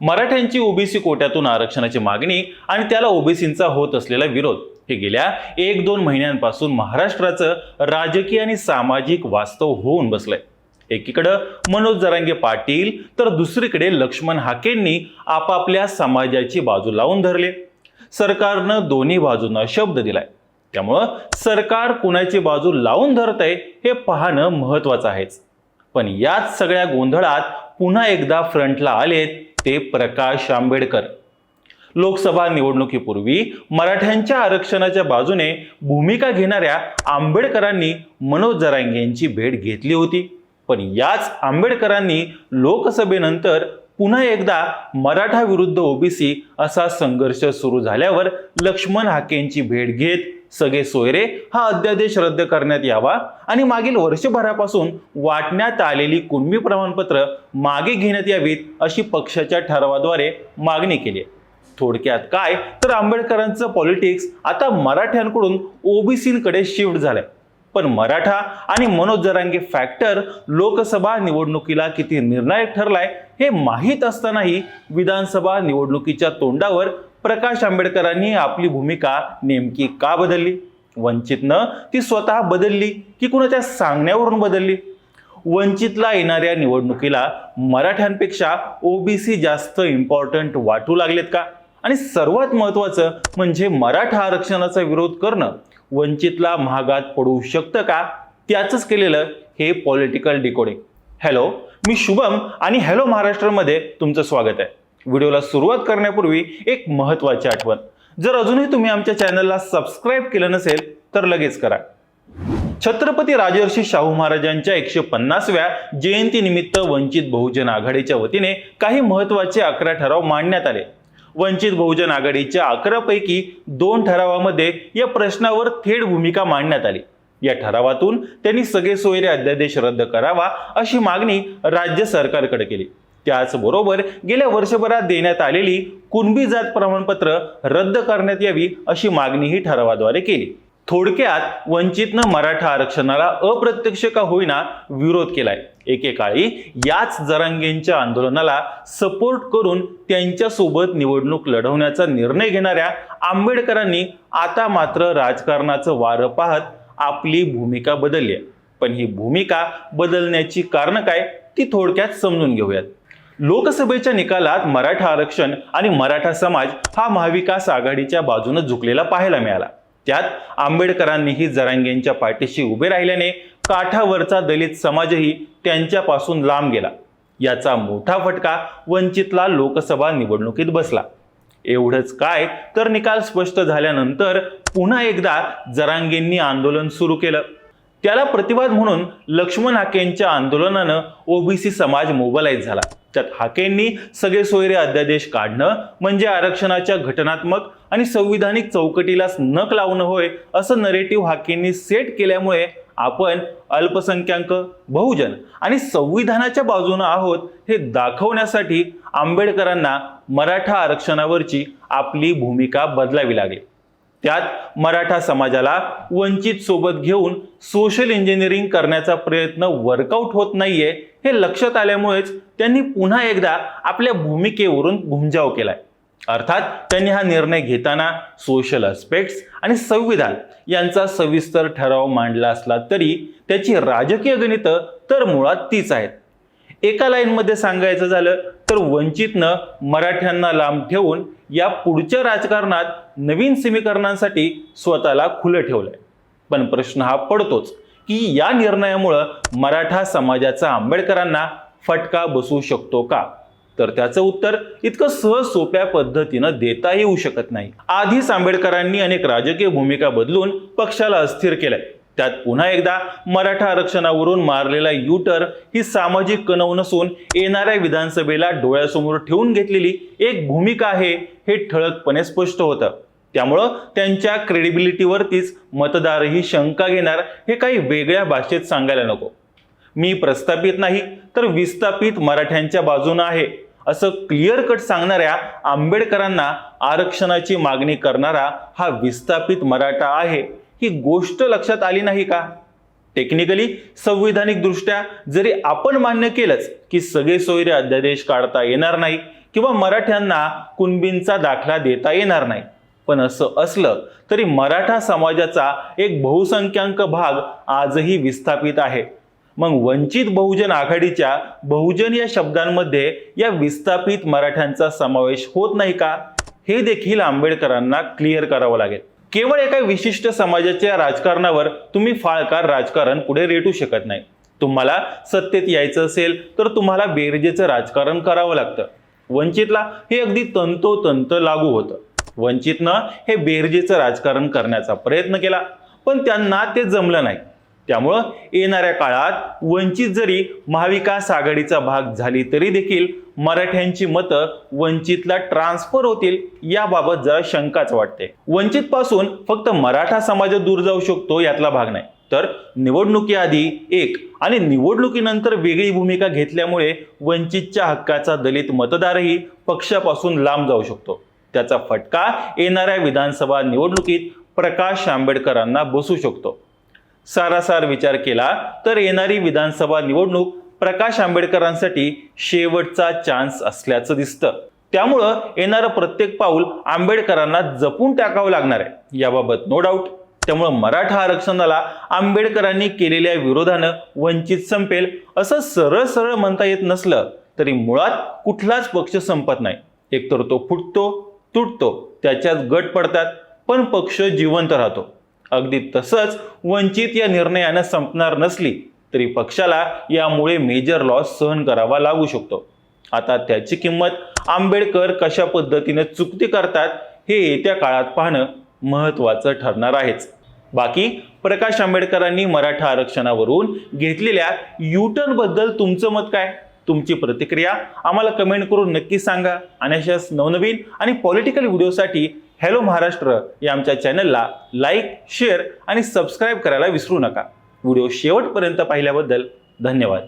मराठ्यांची OBC कोट्यातून आरक्षणाची मागणी आणि त्याला ओबीसींचा होत असलेला विरोध. हे गेल्या एक दोन महिन्यांपासून महाराष्ट्राचं राजकीय आणि सामाजिक वास्तव होऊन बसलंय. एकीकडं मनोज जरांगे पाटील तर दुसरीकडे लक्ष्मण हाकेंनी आपापल्या समाजाची बाजू लावून धरले. सरकारनं दोन्ही बाजूंना शब्द दिलाय. त्यामुळं सरकार कुणाची बाजू लावून धरतय हे पाहणं महत्वाचं आहेच. पण याच सगळ्या गोंधळात पुन्हा एकदा फ्रंटला आलेत ते प्रकाश आंबेडकर. लोकसभा निवडणुकीपूर्वी मराठ्यांच्या आरक्षणाच्या बाजूने भूमिका घेणाऱ्या आंबेडकरांनी मनोज जरांगेंची भेट घेतली होती. पण याच आंबेडकरांनी लोकसभेनंतर पुन्हा एकदा मराठा विरुद्ध ओबीसी असा संघर्ष सुरू झाल्यावर लक्ष्मण हाकेंची भेट घेत सगळे सोयरे हा अध्यादेश रद्द करण्यात यावा. आणि मागील वर्षभरापासून वाटण्यात आलेली कुणबी प्रमाणपत्र मागे घेण्यात यावीत अशी पक्षाच्या ठरावाद्वारे मागणी केली आहे. थोडक्यात काय? तर आंबेडकरांचं पॉलिटिक्स आता मराठ्यांकडून ओबीसींकडे शिफ्ट झालंय. पण मराठा आणि मनोज जरांगे फॅक्टर लोकसभा निवडणुकीला किती निर्णायक ठरलाय हे माहीत असतानाही विधानसभा निवडणुकीच्या तोंडावर प्रकाश आंबेडकरांनी आपली भूमिका नेमकी का बदलली? वंचितनं ती स्वतः बदलली की कुणाच्या सांगण्यावरून बदलली? वंचितला येणाऱ्या निवडणुकीला मराठ्यांपेक्षा ओबीसी जास्त इम्पॉर्टंट वाटू लागलेत का? आणि सर्वात महत्वाचं म्हणजे मराठा आरक्षणाचा विरोध करणं. वंचितला महागात पडू शकतं का? त्याचंच केलेलं हे पॉलिटिकल डिकोडिंग हॅलो मी शुभम आणि हॅलो महाराष्ट्रामध्ये तुमचं स्वागत आहे. व्हिडिओला सुरुवात करण्यापूर्वी एक महत्त्वाची आठवण. जर अजूनही तुम्ही आमच्या चॅनलला सबस्क्राईब केलं नसेल तर लगेच करा. छत्रपती राजर्षी शाहू महाराजांच्या एकशे पन्नासव्या जयंतीनिमित्त वंचित बहुजन आघाडीच्या वतीने काही महत्त्वाचे अकरा ठराव मांडण्यात आले. वंचित बहुजन आघाडीच्या अकरापैकी दोन ठरावामध्ये या प्रश्नावर थेट भूमिका मांडण्यात आली. या ठरावातून त्यांनी सगळे सोयरे अध्यादेश रद्द करावा अशी मागणी राज्य सरकारकडे केली. त्याचबरोबर गेल्या वर्षभरात देण्यात आलेली कुणबी जात प्रमाणपत्र रद्द करण्यात यावी अशी मागणीही ठरावाद्वारे केली. थोडक्यात वंचितनं मराठा आरक्षणाला अप्रत्यक्ष का होईना विरोध केलाय. एकेकाळी याच जरांगेंच्या आंदोलनाला सपोर्ट करून त्यांच्यासोबत निवडणूक लढवण्याचा निर्णय घेणाऱ्या आंबेडकरांनी आता मात्र राजकारणाचं वारं पाहत आपली भूमिका बदलली आहे. पण ही भूमिका बदलण्याची कारणं काय ती थोडक्यात समजून घेऊयात. लोकसभेच्या निकालात मराठा आरक्षण आणि मराठा समाज हा महाविकास आघाडीच्या बाजूने झुकलेला पाहायला मिळाला. त्यात आंबेडकरांनीही जरांगेंच्या पाठीशी उभे राहिल्याने काठावरचा दलित समाजही त्यांच्यापासून लांब गेला. याचा मोठा फटका वंचितला लोकसभा निवडणुकीत बसला. एवढंच काय तर निकाल स्पष्ट झाल्यानंतर पुन्हा एकदा जरांगेंनी आंदोलन सुरू केलं. त्याला प्रतिवाद म्हणून लक्ष्मण हाकेंच्या आंदोलनानं ओबीसी समाज मोबलाईज झाला. त्यात हाकेंनी सगळे सोयरे अध्यादेश काढणं म्हणजे आरक्षणाच्या घटनात्मक आणि संविधानिक चौकटीलाच नक लावणं होय असं नरेटिव्ह हाकेंनी सेट केल्यामुळे आपण अल्पसंख्याक बहुजन आणि संविधानाच्या बाजूनं आहोत हे दाखवण्यासाठी आंबेडकरांना मराठा आरक्षणावरची आपली भूमिका बदलावी लागली. त्यात मराठा समाजाला वंचित सोबत घेऊन सोशल इंजिनिअरिंग करण्याचा प्रयत्न वर्कआउट होत नाहीये हे लक्षात आल्यामुळेच त्यांनी पुन्हा एकदा आपल्या भूमिकेवरून घुमजाव केलाय. अर्थात त्यांनी हा निर्णय घेताना सोशल अस्पेक्ट्स आणि संविधान यांचा सविस्तर ठराव मांडला असला तरी त्याची राजकीय गणितं तर मुळात तीच आहेत. एका लाईनमध्ये सांगायचं झालं तर वंचितनं मराठ्यांना लांब ठेवून या पुढच्या राजकारणात नवीन समीकरणांसाठी स्वतःला खुलं ठेवलंय. पण प्रश्न हा पडतोच. की या निर्णयामुळं मराठा समाजाचा आंबेडकरांना फटका बसू शकतो का? तर त्याचं उत्तर इतकं सहज सोप्या पद्धतीनं देता येऊ शकत नाही. आधीच आंबेडकरांनी अनेक राजकीय भूमिका बदलून पक्षाला अस्थिर केलंय. त्यात पुन्हा एकदा मराठा आरक्षणावरून मारलेला युटर ही सामाजिक कणव नसून येणाऱ्या विधानसभेला डोळ्यासमोर ठेवून घेतलेली एक भूमिका आहे हे ठळकपणे स्पष्ट होतं. त्यामुळं त्यांच्या क्रेडिबिलिटीवरतीच मतदारही शंका घेणार हे काही वेगळ्या भाषेत सांगायला नको. मी प्रस्थापित नाही तर विस्थापित मराठ्यांच्या बाजूनं आहे असं क्लिअर कट सांगणाऱ्या आंबेडकरांना आरक्षणाची मागणी करणारा हा विस्थापित मराठा आहे. ही गोष्ट लक्षात आली नाही का? टेक्निकली संविधानिकदृष्ट्या जरी आपण मान्य केलंच की सगळे सोयरे अध्यादेश काढता येणार नाही किंवा मराठ्यांना कुणबींचा दाखला देता येणार नाही पण असं असलं तरी मराठा समाजाचा एक बहुसंख्याक भाग आजही विस्थापित आहे. मग वंचित बहुजन आघाडीच्या बहुजन या शब्दांमध्ये या विस्थापित मराठ्यांचा समावेश होत नाही का? हे देखील आंबेडकरांना क्लिअर करावं लागेल. केवळ एका विशिष्ट समाजाच्या राजकारणावर तुम्ही फाळकार राजकारण पुढे रेटू शकत नाही. तुम्हाला सत्तेत यायचं असेल तर तुम्हाला बेरजेचं राजकारण करावं लागतं. वंचितला हे अगदी तंतोतंत लागू होतं. वंचितनं हे बेरजेचं राजकारण करण्याचा प्रयत्न केला. पण त्यांना ते जमलं नाही. त्यामुळं येणाऱ्या काळात वंचित जरी महाविकास आघाडीचा भाग झाली तरी देखील मराठ्यांची मतं वंचितला ट्रान्सफर होतील याबाबत जरा शंकाच वाटते. वंचित पासून फक्त मराठा समाज दूर जाऊ शकतो यातला भाग नाही. तर निवडणुकीआधी एक आणि निवडणुकीनंतर वेगळी भूमिका घेतल्यामुळे वंचितच्या हक्काचा दलित मतदारही पक्षापासून लांब जाऊ शकतो. त्याचा फटका येणाऱ्या विधानसभा निवडणुकीत प्रकाश आंबेडकरांना बसू शकतो. सारासार विचार केला तर येणारी विधानसभा निवडणूक प्रकाश आंबेडकरांसाठी शेवटचा चान्स असल्याचं दिसतं. त्यामुळं येणारं प्रत्येक पाऊल आंबेडकरांना जपून टाकावं लागणार आहे. याबाबत नो डाऊट त्यामुळं मराठा आरक्षणाला आंबेडकरांनी केलेल्या विरोधानं वंचित संपेल असं सरळ सरळ म्हणता येत नसलं तरी मुळात कुठलाच पक्ष संपत नाही. एकतर तो फुटतो तुटतो त्याच्यात गट पडतात पण पक्ष जिवंत राहतो. अगदी तसंच वंचित या निर्णयानं संपणार नसली तरी पक्षाला यामुळे मेजर लॉस सहन करावा लागू शकतो. आता त्याची किंमत आंबेडकर कशा पद्धतीने चुकती करतात हे येत्या काळात पाहणं महत्त्वाचं ठरणार आहेच. बाकी प्रकाश आंबेडकरांनी मराठा आरक्षणावरून घेतलेल्या युटर्नबद्दल तुमचं मत काय? तुमची प्रतिक्रिया आम्हाला कमेंट करून नक्की सांगा. आणि अशाच नवनवीन आणि पॉलिटिकल व्हिडिओसाठी हॅलो महाराष्ट्र या आमच्या चॅनलला लाईक शेअर आणि सबस्क्राईब करायला विसरू नका. व्हिडिओ शेवटपर्यंत पाहिल्याबद्दल धन्यवाद.